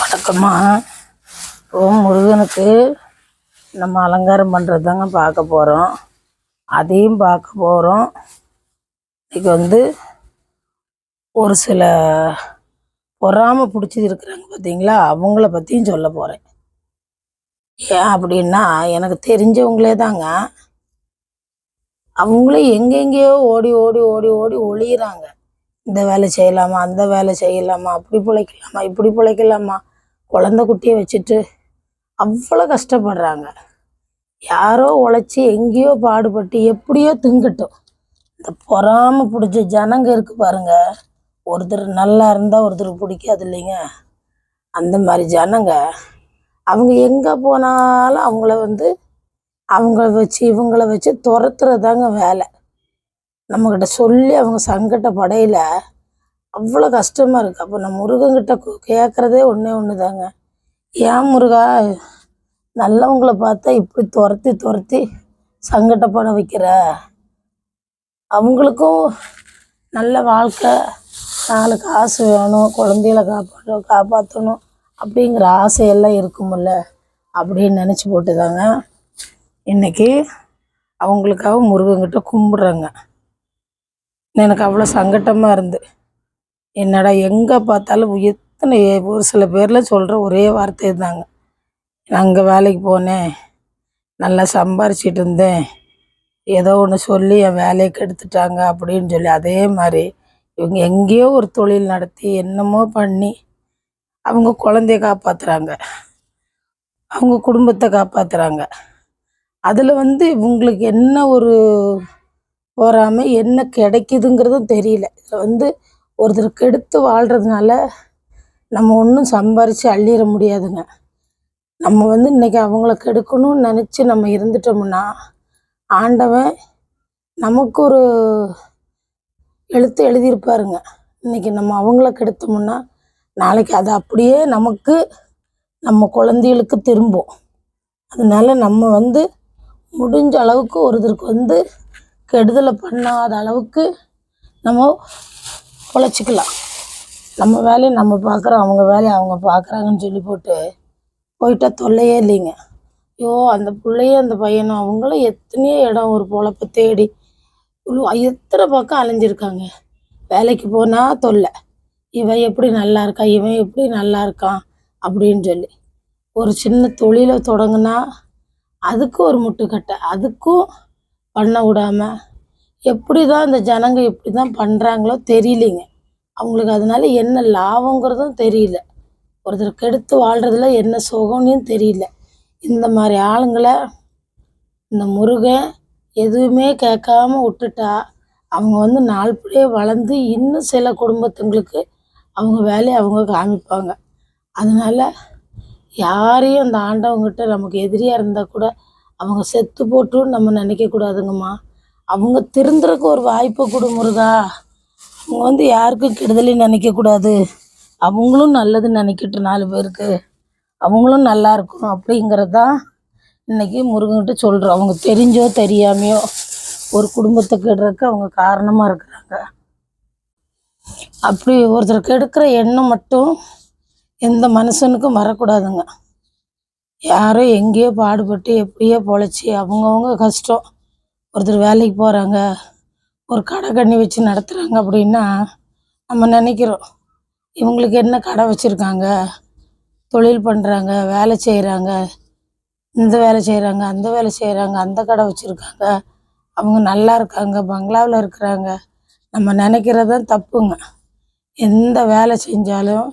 வணக்கம்மா இப்போ முருகனுக்கு நம்ம அலங்காரம் பண்ணுறது தாங்க பார்க்க போகிறோம் அதையும் பார்க்க போகிறோம் இன்றைக்கி வந்து ஒரு சில பொறாமல் பிடிச்சது இருக்கிறாங்க பார்த்தீங்களா அவங்கள பற்றியும் சொல்ல போகிறேன் ஏன் அப்படின்னா எனக்கு தெரிஞ்சவங்களே தாங்க. அவங்களே எங்கெங்கேயோ ஓடி ஓடி ஓடி ஓடி ஒளியிறாங்க. இந்த வேலை செய்யலாமா அந்த வேலை செய்யலாமா அப்படி பிழைக்கலாமா இப்படி பிழைக்கலாமா குழந்தை குட்டியை வச்சுட்டு அவ்வளோ கஷ்டப்படுறாங்க. யாரோ உழைச்சி எங்கேயோ பாடுபட்டு எப்படியோ திங்கட்டும். இந்த பொறாம பிடிச்ச ஜனங்க இருக்கு பாருங்க. ஒருத்தர் நல்லா இருந்தால் ஒருத்தருக்கு பிடிக்காது இல்லைங்க. அந்த மாதிரி ஜனங்க அவங்க எங்கே போனாலும் அவங்கள வந்து அவங்கள வச்சு இவங்கள வச்சு துரத்துறதாங்க வேலை. நம்மக்கிட்ட சொல்லி அவங்க சங்கடப்படையில அவ்வளோ கஷ்டமாக இருக்குது அப்போ நான் முருகன்கிட்ட கேட்குறதே ஒன்றே ஒன்று தாங்க ஏன் முருகா? நல்லவங்கள பார்த்தா இப்படி துரத்தி துரத்தி சங்கடப்பட வைக்கிற? அவங்களுக்கும் நல்ல வாழ்க்கை. நாலு காசு வேணும் குழந்தைகளை காப்பாற்ற காப்பாற்றணும் அப்படிங்கிற ஆசையெல்லாம் இருக்குமில்ல. அப்படின்னு நினச்சி போட்டு தாங்க இன்னைக்கு அவங்களுக்காக முருகன்கிட்ட கும்பிட்றேங்க. எனக்கு அவ்வளோ சங்கட்டமாக இருந்து. என்னடா எங்கே பார்த்தாலும் எத்தனை ஒரு சில பேரில் சொல்கிற ஒரே வார்த்தை தாங்க. நான் அங்கே வேலைக்கு போனேன் நல்லா சம்பாரிச்சிட்டு இருந்தேன். ஏதோ ஒன்று சொல்லி என் வேலையை கெடுத்துட்டாங்க அப்படின்னு சொல்லி அதே மாதிரி இவங்க எங்கேயோ ஒரு தொழில் நடத்தி என்னமோ பண்ணி அவங்க குழந்தைய காப்பாற்றுறாங்க அவங்க குடும்பத்தை காப்பாற்றுறாங்க அதில் வந்து இவங்களுக்கு என்ன ஒரு போகாமல் என்ன கிடைக்குதுங்கிறதும் தெரியல. இதில் வந்து ஒருத்தருக்கு எடுத்து வாழ்கிறதுனால நம்ம ஒன்றும் சம்பாரித்து அள்ளிட முடியாதுங்க. நம்ம வந்து இன்றைக்கி அவங்கள கெடுக்கணும்னு நினச்சி நம்ம இருந்துட்டோம்னா ஆண்டவன் நமக்கு ஒரு எழுத்து எழுதியிருப்பாருங்க. இன்னைக்கு நம்ம அவங்கள கெடுத்தோம்னா நாளைக்கு அது அப்படியே நமக்கு நம்ம குழந்தைகளுக்கு திரும்பும். அதனால் நம்ம வந்து முடிஞ்ச அளவுக்கு ஒருத்தருக்கு வந்து கெடுதலை பண்ணாத அளவுக்கு நம்ம பொழைச்சிக்கலாம். நம்ம வேலையை நம்ம பார்க்குறோம் அவங்க வேலையை அவங்க பார்க்குறாங்கன்னு சொல்லி போட்டு போயிட்டால் தொல்லையே இல்லைங்க. ஐயோ அந்த பிள்ளையும் அந்த பையனும் அவங்களும் எத்தனையோ இடம் ஒரு பொழப்ப தேடி எத்தனை பக்கம் அலைஞ்சிருக்காங்க. வேலைக்கு போனால் தொல்லை. இவன் எப்படி நல்லா இருக்கா இவன் எப்படி நல்லா இருக்கான் அப்படின்னு சொல்லி. ஒரு சின்ன தொழிலை தொடங்கினா அதுக்கும் ஒரு முட்டுக்கட்டை அதுக்கும் பண்ண விடாமல் எப்படி தான் இந்த ஜனங்க இப்படி தான் பண்ணுறாங்களோ தெரியலைங்க. அவங்களுக்கு அதனால என்ன லாபங்கிறதும் தெரியல. ஒருத்தர் கெடுத்து வாழ்கிறதுல என்ன சுகம்னு தெரியல. இந்த மாதிரி ஆளுங்களை இந்த முருகன் எதுவுமே கேட்காம விட்டுட்டா அவங்க வந்து நாள்படியே வளர்ந்து இன்னும் சில குடும்பத்துங்களுக்கு அவங்க வேலையை அவங்க காமிப்பாங்க. அதனால யாரையும் அந்த ஆண்டவங்கிட்ட நமக்கு எதிரியாக இருந்தால் கூட அவங்க செத்து போட்டும் நம்ம நினைக்கக்கூடாதுங்கம்மா அவங்க திருந்துறக்கு ஒரு வாய்ப்பு கொடு முருகா. அவங்க வந்து யாருக்கும் கெடுதலையும் நினைக்கக்கூடாது அவங்களும் நல்லது நினைக்கட்டும் நாலு பேருக்கு. அவங்களும் நல்லா இருக்கணும் அப்படிங்கிறது தான் இன்றைக்கி முருகன்கிட்ட சொல்கிறோம் அவங்க தெரிஞ்சோ தெரியாமையோ ஒரு குடும்பத்தை கெடுறதுக்கு அவங்க காரணமாக இருக்கிறாங்க. அப்படி ஒருத்தர் கெடுக்கிற எண்ணம் மட்டும் எந்த மனுஷனுக்கும் வரக்கூடாதுங்க. யாரோ எங்கேயோ பாடுபட்டு எப்படியோ பொழைச்சி அவங்கவுங்க கஷ்டம். ஒருத்தர் வேலைக்கு போகிறாங்க ஒரு கடை கண்ணி வச்சு நடத்துகிறாங்க அப்படின்னா நம்ம நினைக்கிறோம் இவங்களுக்கு என்ன கடை வச்சுருக்காங்க தொழில் பண்ணுறாங்க வேலை செய்கிறாங்க இந்த வேலை செய்கிறாங்க அந்த வேலை செய்கிறாங்க அந்த கடை வச்சுருக்காங்க அவங்க நல்லா இருக்காங்க பங்களாவில் இருக்கிறாங்க நம்ம நினைக்கிறது தான் தப்புங்க. எந்த வேலை செஞ்சாலும்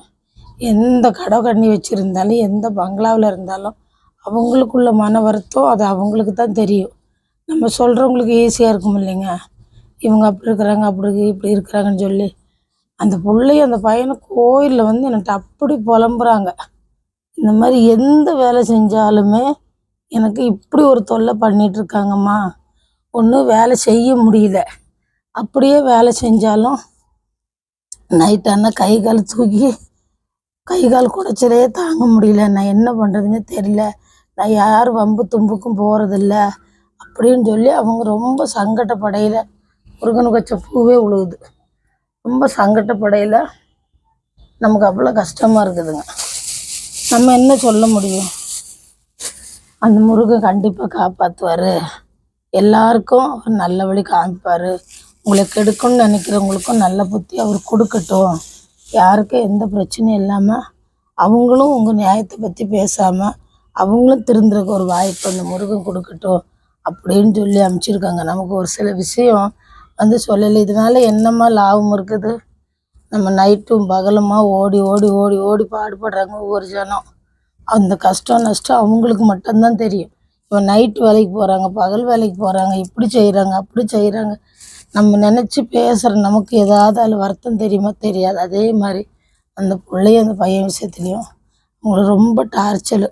எந்த கடை கண்ணி வச்சுருந்தாலும் எந்த பங்களாவில் இருந்தாலும் அவங்களுக்குள்ள மன வருத்தம் அது அவங்களுக்கு தான் தெரியும். நம்ம சொல்கிறவங்களுக்கு ஈஸியாக இருக்கும் இல்லைங்க. இவங்க அப்படி இருக்கிறாங்க அப்படி இப்படி இருக்கிறாங்கன்னு சொல்லி. அந்த பிள்ளையும் அந்த பையனும் கோயிலில் வந்து என்கிட்ட அப்படி புலம்புறாங்க. இந்த மாதிரி எந்த வேலை செஞ்சாலுமே எனக்கு இப்படி ஒரு தொல்லை பண்ணிகிட்டு இருக்காங்கம்மா ஒன்றும் வேலை செய்ய முடியல. அப்படியே வேலை செஞ்சாலும் நைட் ஆனால் கை கால் தூக்கி கை கால் குடைச்சலே தாங்க முடியல. நான் என்ன பண்ணுறதுன்னு தெரியல. நான் யார் வம்பு தும்புக்கும் போகிறதில்ல அப்படின்னு சொல்லி அவங்க ரொம்ப சங்கடப்படையில் முருகனுக்கு வச்ச பூவே உழுகுது ரொம்ப சங்கடப்படையில் நமக்கு அவ்வளோ கஷ்டமாக இருக்குதுங்க. நம்ம என்ன சொல்ல முடியும்? அந்த முருகன் கண்டிப்பாக காப்பாற்றுவார் எல்லாருக்கும் அவர் நல்ல வழி காமிப்பார். உங்களை கெடுக்கணும்னு நினைக்கிறவங்களுக்கும் நல்ல புத்தி அவர் கொடுக்கட்டும். யாருக்கும் எந்த பிரச்சனையும் இல்லாமல் அவங்களும் உங்கள் நியாயத்தை பற்றி பேசாமல் அவங்களும் திருந்துறக்கு ஒரு வாய்ப்பு அந்த முருகன் கொடுக்கட்டும். அப்படின்னு சொல்லி அனுப்பிச்சிருக்காங்க நமக்கு ஒரு சில விஷயம் வந்து சொல்லலை. இதனால என்னம்மா லாபம் இருக்குது? நம்ம நைட்டும் பகலுமா ஓடி ஓடி ஓடி ஓடி பாடுபடுறாங்க ஒவ்வொரு ஜனம். அந்த கஷ்டம் நஷ்டம் அவங்களுக்கு மட்டும்தான் தெரியும். இப்போ நைட்டு வேலைக்கு போகிறாங்க பகல் வேலைக்கு போகிறாங்க இப்படி செய்கிறாங்க அப்படி செய்கிறாங்க நம்ம நினச்சி பேசுகிற நமக்கு ஏதாவது அதில் வருத்தம் தெரியுமா? தெரியாது. அதே மாதிரி அந்த பிள்ளைய அந்த பையன் விஷயத்துலையும் அவங்களுக்கு ரொம்ப டார்ச்சல்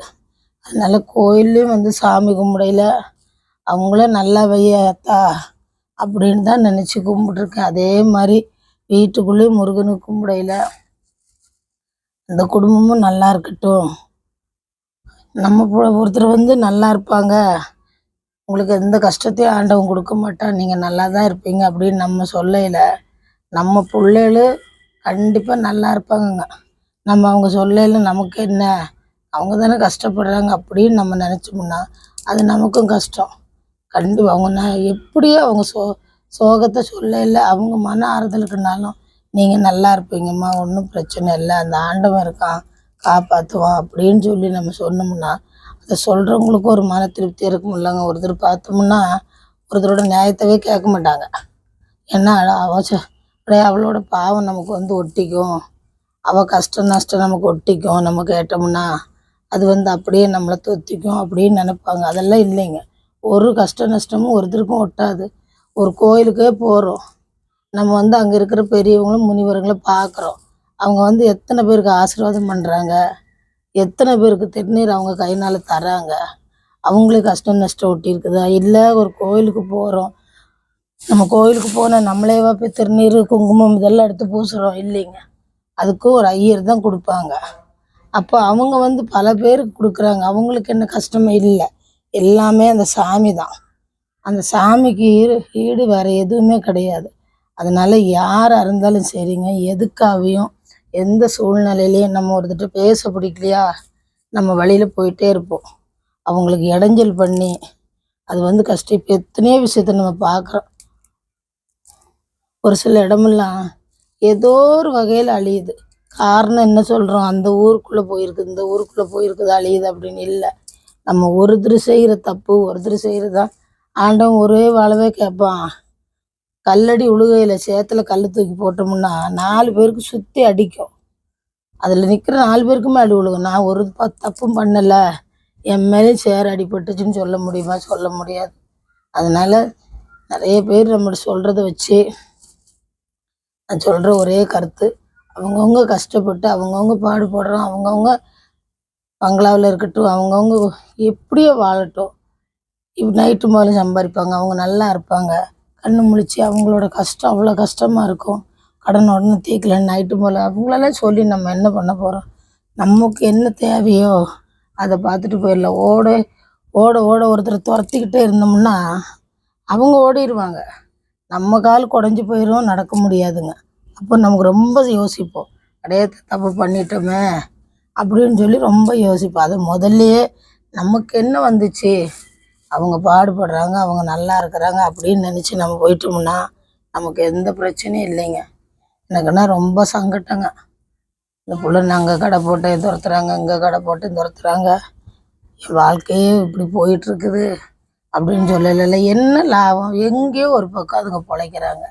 அதனால் கோயில்லையும் வந்து சாமி கும்பிடையில அவங்களும் நல்லா வையாத்தா அப்படின்னு தான் நினச்சி கும்பிட்ருக்கேன் அதே மாதிரி வீட்டுக்குள்ளேயும் முருகனுக்கு கும்பிடையில அந்த குடும்பமும் நல்லா இருக்கட்டும். நம்ம ஒருத்தர் வந்து நல்லா இருப்பாங்க. உங்களுக்கு எந்த கஷ்டத்தையும் ஆண்டவன் கொடுக்க மாட்டான். நீங்கள் நல்லா தான் இருப்பீங்க அப்படின்னு நம்ம சொல்லையில் நம்ம பிள்ளைகளும் கண்டிப்பாக நல்லா இருப்பாங்கங்க. நம்ம அவங்க சொல்லையில் நமக்கு என்ன? அவங்க தானே கஷ்டப்படுறாங்க அப்படின்னு நம்ம நினச்சோம்னா அது நமக்கும் கஷ்டம். கண்டு அவங்க நான் எப்படியோ அவங்க சோ சோகத்தை சொல்லையில் அவங்க மன ஆறுதலுக்குனாலும் நீங்கள் நல்லா இருப்பீங்கம்மா ஒன்றும் பிரச்சனை இல்லை அந்த ஆண்டவன் இருக்கான் காப்பாற்றுவான் அப்படின்னு சொல்லி நம்ம சொன்னோம்னா அதை சொல்கிறவங்களுக்கும் ஒரு மன திருப்தி இருக்கும் இல்லைங்க. ஒருத்தர் பார்த்தோம்னா ஒருத்தரோட நியாயத்தவே கேட்க மாட்டாங்க. ஏன்னா அவ ச- அப்படியே அவளோட பாவம் நமக்கு வந்து ஒட்டிக்கும். அவள் கஷ்டம் நஷ்டம் நமக்கு ஒட்டிக்கும். நம்ம கேட்டோம்னா அது வந்து அப்படியே நம்மளை தொத்திக்கும் அப்படின்னு நினைப்பாங்க. அதெல்லாம் இல்லைங்க. ஒரு கஷ்ட நஷ்டமும் ஒருத்தருக்கும் ஒட்டாது. ஒரு கோயிலுக்கே போகிறோம் நம்ம வந்து அங்கே இருக்கிற பெரியவங்களும் முனிவர்களும் பார்க்குறோம் அவங்க வந்து எத்தனை பேருக்கு ஆசீர்வாதம் பண்ணுறாங்க எத்தனை பேருக்கு திருநீர் அவங்க கைனால் தராங்க? அவங்களுக்கு கஷ்டம் நஷ்டம் ஒட்டியிருக்குதா? இல்லை ஒரு கோயிலுக்கு போகிறோம் நம்ம கோயிலுக்கு போனால் நம்மளேவா போய் திருநீர் குங்குமம் இதெல்லாம் எடுத்து பூசுகிறோம் இல்லைங்க. அதுக்கும் ஒரு ஐயர் தான் கொடுப்பாங்க. அப்போ அவங்க வந்து பல பேருக்கு கொடுக்குறாங்க. அவங்களுக்கு என்ன கஷ்டமே இல்லை. எல்லாமே அந்த சாமி தான். அந்த சாமிக்கு ஈடு ஈடு வேறு எதுவுமே கிடையாது. அதனால் யாராக இருந்தாலும் சரிங்க. எதுக்காகவும் எந்த சூழ்நிலையிலையும் நம்ம ஒருத்தர்கிட்ட பேச பிடிக்கலையா? நம்ம வழியில் போயிட்டே இருப்போம். அவங்களுக்கு இடைஞ்சல் பண்ணி அது வந்து கஷ்டம். இப்போ எத்தனையோ விஷயத்த நம்ம பார்க்குறோம். ஒரு சில இடமெல்லாம் ஏதோ ஒரு வகையில் அழியுது. காரணம் என்ன சொல்கிறோம் அந்த ஊருக்குள்ளே போயிருக்குது இந்த ஊருக்குள்ளே போயிருக்குது அழியுது அப்படின்னு இல்லை. நம்ம ஒருத்தர் செய்கிற தப்பு ஒருத்தர் செய்கிறதா ஆண்டவன் ஒரே வாழவே கேட்பான் கல்லடி உழுகையில் சேத்துல கல் தூக்கி போட்டோம்னா நாலு பேருக்கு சுற்றி அடிக்கும். அதில் நிற்கிற நாலு பேருக்குமே அடி உழுகும். நான் ஒரு ப- தப்பும் பண்ணலை. என் மேலேயும் சேர் அடிபட்டுச்சுன்னு சொல்ல முடியுமா? சொல்ல முடியாது. அதனால நிறைய பேர் நம்மளை சொல்கிறத வச்சு நான் சொல்கிற ஒரே கருத்து. அவங்கவுங்க கஷ்டப்பட்டு அவங்கவுங்க பாடுபடுறோம் அவங்கவுங்க பங்களாவில் இருக்கட்டும் அவங்கவுங்க எப்படியோ வாழட்டும். இப்போ நைட்டு முதல்ல சம்பாதிப்பாங்க அவங்க நல்லா இருப்பாங்க. கண்ணு முழிச்சு அவங்களோட கஷ்டம் அவ்வளோ கஷ்டமாக இருக்கும். கடன் உடனே தீர்க்கலன்னு நைட்டு போல் அவங்களெல்லாம் சொல்லி நம்ம என்ன பண்ண போகிறோம் நமக்கு என்ன தேவையோ அதை பார்த்துட்டு போயிடலாம். ஓட ஓட ஓட ஒருத்தர் துரத்திக்கிட்டே இருந்தோம்னா அவங்க ஓடிடுவாங்க நம்ம கால் குடஞ்சி போயிடும் நடக்க முடியாதுங்க. அப்போ நமக்கு ரொம்ப யோசிப்போம். அடையே தப்பு பண்ணிட்டோமே. அப்படின்னு சொல்லி ரொம்ப யோசிப்பேன் அது முதல்லையே நமக்கு என்ன வந்துச்சு? அவங்க பாடுபடுறாங்க அவங்க நல்லா இருக்கிறாங்க அப்படின்னு நினச்சி நம்ம போயிட்டோம்னா நமக்கு எந்த பிரச்சனையும் இல்லைங்க. எனக்குன்னா ரொம்ப சங்கட்டங்க. இந்த புள்ள அங்கே கடை போட்டு துரத்துறாங்க இங்கே கடை போட்டு துரத்துறாங்க. என் வாழ்க்கையே இப்படி போயிட்டுருக்குது அப்படின்னு சொல்லலைல்ல. என்ன லாபம்? எங்கேயோ ஒரு பக்கம் அதுங்க பிழைக்கிறாங்க.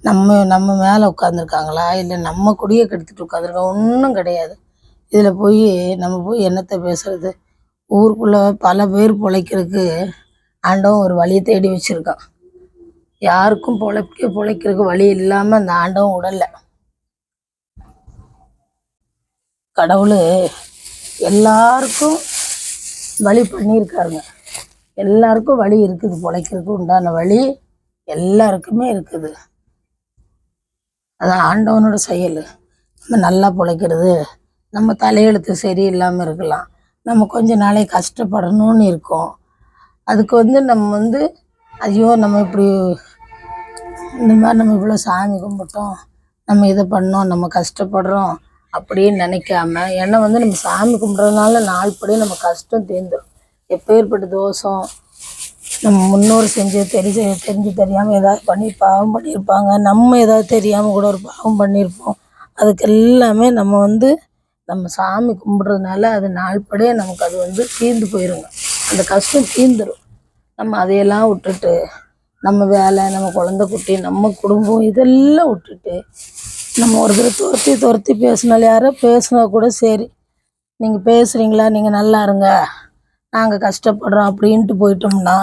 நம்ம நம்ம மேலே உட்காந்துருக்காங்களா இல்லை நம்ம குடியை கெடுத்துட்டு உட்காந்துருக்கோம் ஒன்றும் கிடையாது. இதில் போய் நம்ம போய் என்னத்தை பேசுறது? ஊருக்குள்ளே பல பேர் பிழைக்கிறதுக்கு ஆண்டவன் ஒரு வழியை தேடி வச்சுருக்கான். யாருக்கும் பிழைக்க பிழைக்கிறதுக்கு வழி இல்லாமல் அந்த ஆண்டவன் உடலை கடவுள் எல்லாருக்கும் வழி பண்ணியிருக்காருங்க. எல்லாருக்கும் வழி இருக்குது பிழைக்கிறதுக்கு உண்டான வழி எல்லாருக்குமே இருக்குது. அது ஆண்டவனோட செயல். நம்ம நல்லா பிழைக்கிறது நம்ம தலையெழுத்து சரியில்லாமல் இருக்கலாம். நம்ம கொஞ்ச நாளைக்கு கஷ்டப்படணும்னு இருக்கோம். அதுக்கு வந்து நம்ம வந்து ஐயோ நம்ம இப்படி இந்த மாதிரி நம்ம இவ்வளோ சாமி கும்பிட்டோம். நம்ம இதை பண்ணோம் நம்ம கஷ்டப்படுறோம் அப்படின்னு நினைக்காம ஏன்னா வந்து நம்ம சாமி கும்பிட்றதுனால நாள்படி நம்ம கஷ்டம் தீர்ந்துடும் எப்பேற்பட்ட தோஷம் நம்ம முன்னோர் செஞ்சு தெரிஞ்சு தெரிஞ்சு தெரியாமல் ஏதாவது பண்ணி பாவம் பண்ணியிருப்பாங்க. நம்ம ஏதாவது தெரியாமல் கூட ஒரு பாவம் பண்ணியிருப்போம். அதுக்கு எல்லாமே நம்ம வந்து நம்ம சாமி கும்பிட்றதுனால அது நாள்படியே நமக்கு அது வந்து தீர்ந்து போயிருங்க. அந்த கஷ்டம் தீர்ந்துடும் நம்ம அதையெல்லாம் விட்டுட்டு நம்ம வேலை நம்ம குழந்தை குட்டி நம்ம குடும்பம் இதெல்லாம் விட்டுட்டு நம்ம ஒருத்தரை துரத்தி துரத்தி பேசினாலும் யாரோ பேசினா கூட சரி. நீங்கள் பேசுகிறீங்களா நீங்கள் நல்லா இருங்க. நாங்கள் கஷ்டப்படுறோம் அப்படின்ட்டு போயிட்டோம்னா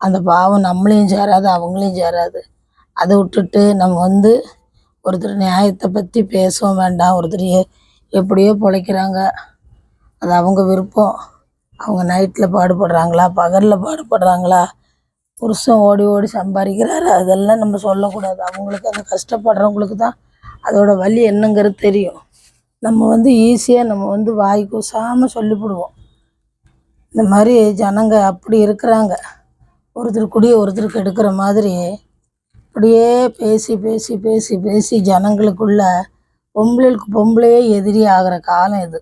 அந்த பாவம் நம்மளையும் சேராது அவங்களையும் சேராது. அதை விட்டுட்டு நம்ம வந்து ஒருத்தர் நியாயத்தை பற்றி பேசவும் வேண்டாம். ஒருத்தர் எப்படியோ பிழைக்கிறாங்க. அது அவங்க விருப்பம். அவங்க நைட்டில் பாடுபடுறாங்களா பகலில் பாடுபடுறாங்களா? புருஷன் ஓடி ஓடி சம்பாதிக்கிறாரு. அதெல்லாம் நம்ம சொல்லக்கூடாது. அவங்களுக்கு அந்த கஷ்டப்படுறவங்களுக்கு தான் அதோட வலி என்னங்கிறது தெரியும். நம்ம வந்து ஈஸியாக நம்ம வந்து வாய் கூசாமல் சொல்லிவிடுவோம். இந்த மாதிரி ஜனங்க அப்படி இருக்கிறாங்க. ஒருத்தர் குடியை ஒருத்தருக்கு எடுக்கிற மாதிரி அப்படியே பேசி பேசி பேசி பேசி ஜனங்களுக்குள்ள பொம்பளைகளுக்கு பொம்பளையே எதிரி ஆகிற காலம் இது.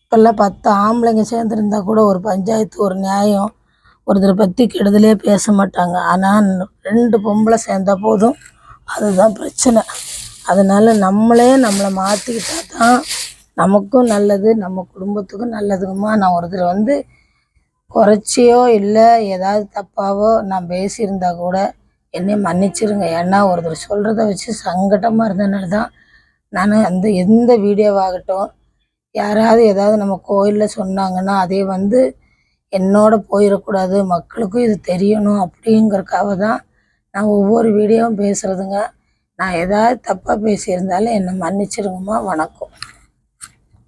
இப்போல்லாம் பத்து ஆம்பளைங்க சேர்ந்துருந்தா கூட ஒரு பஞ்சாயத்து ஒரு நியாயம் ஒருத்தரை பற்றி கெடுதலே பேச மாட்டாங்க. ஆனால் ரெண்டு பொம்பளை சேர்ந்தா போதும். அதுதான் பிரச்சனை. அதனால் நம்மளே நம்மளை மாற்றிக்கிட்டா தான் நமக்கும் நல்லது நம்ம குடும்பத்துக்கும் நல்லதுங்கம்மா நான் ஒருத்தர் வந்து குறைச்சியோ இல்லை ஏதாவது தப்பாவோ நான் பேசியிருந்தா கூட என்னை மன்னிச்சிருங்க. ஏன்னா ஒருத்தர் சொல்கிறத வச்சு சங்கடமாக இருந்தனால தான் நான் அந்த எந்த வீடியோவாகட்டும் யாராவது ஏதாவது நம்ம கோயிலில் சொன்னாங்கன்னா அதே வந்து என்னோட போயிடக்கூடாது மக்களுக்கும் இது தெரியணும் அப்படிங்கறக்காக தான் நான் ஒவ்வொரு வீடியோவும் பேசுகிறதுங்க நான் ஏதாவது தப்பாக பேசியிருந்தாலும் என்னை மன்னிச்சிருங்கம்மா வணக்கம்.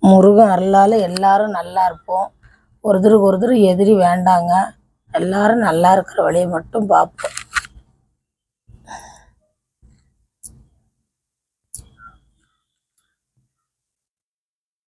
முருகன் அருளால் எல்லாரும் நல்லா இருப்போம். ஒருத்தருக்கு ஒருத்தர் எதிரி வேண்டாங்க. எல்லாரும் நல்லா இருக்கிற வழியை மட்டும் பார்ப்போம்.